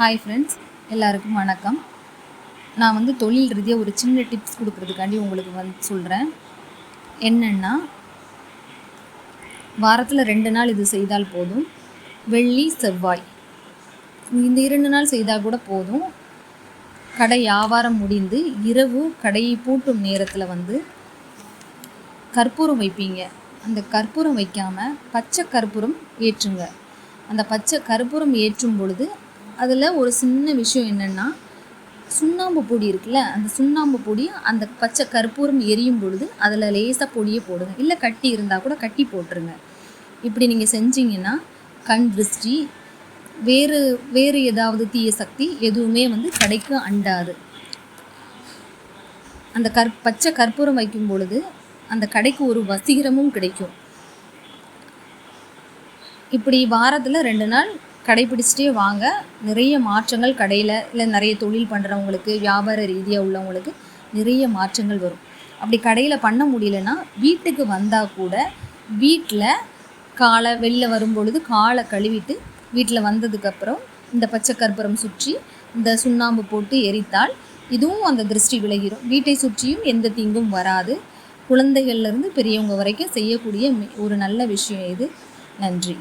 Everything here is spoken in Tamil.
ஹாய் ஃப்ரெண்ட்ஸ் எல்லாருக்கும் வணக்கம். நான் வந்து தொழில் ரீதியாக ஒரு சின்ன டிப்ஸ் கொடுக்குறதுக்காண்டி உங்களுக்கு வந்து சொல்கிறேன் என்னென்னா வாரத்தில் ரெண்டு நாள் இது செய்தால் போதும். வெள்ளி செவ்வாய். இந்த இரண்டு நாள் செய்தால் கூட போதும். கடை வியாபாரம் முடிந்து இரவு கடையை பூட்டும் நேரத்தில் வந்து கற்பூரம் வைப்பீங்க. அந்த கற்பூரம் வைக்காமல் பச்சை கற்பூரம் ஏற்றுங்க. அந்த பச்சை கற்பூரம் ஏற்றும் பொழுது அதில் ஒரு சின்ன விஷயம் என்னென்னா சுண்ணாம்பு பொடி இருக்குல்ல அந்த சுண்ணாம்பு பொடி அந்த பச்சை கற்பூரம் எரியும் பொழுது அதில் லேசாக பொடியை போடுங்க. இல்லை கட்டி இருந்தால் கூட கட்டி போட்டுருங்க. இப்படி நீங்கள் செஞ்சீங்கன்னா கண் திருஷ்டி வேறு வேறு ஏதாவது தீய சக்தி எதுவுமே வந்து கடைக்கு அண்டாது. அந்த கற் பச்சை கற்பூரம் வைக்கும் பொழுது அந்த கடைக்கு ஒரு வசீகரமும் கிடைக்கும். இப்படி வாரத்தில் ரெண்டு நாள் கடைபிடிச்சிட்டே வாங்க. நிறைய மாற்றங்கள் கடையில் இல்லை நிறைய தொழில் பண்ணுறவங்களுக்கு வியாபார ரீதியாக உள்ளவங்களுக்கு நிறைய மாற்றங்கள் வரும். அப்படி கடையில் பண்ண முடியலன்னா வீட்டுக்கு வந்தால் கூட வீட்டில் காலை வெளில வரும்பொழுது காலை கழுவிட்டு வீட்டில் வந்ததுக்கப்புறம் இந்த பச்சை கற்பூரம் சுற்றி இந்த சுண்ணாம்பு போட்டு எரித்தால் இதுவும் அந்த திருஷ்டி விலகிடும் வீட்டை சுற்றியும் எந்த தீங்கும் வராது. குழந்தைகள்லேருந்து பெரியவங்க வரைக்கும் செய்யக்கூடிய மி- ஒரு நல்ல விஷயம் இது. நன்றி.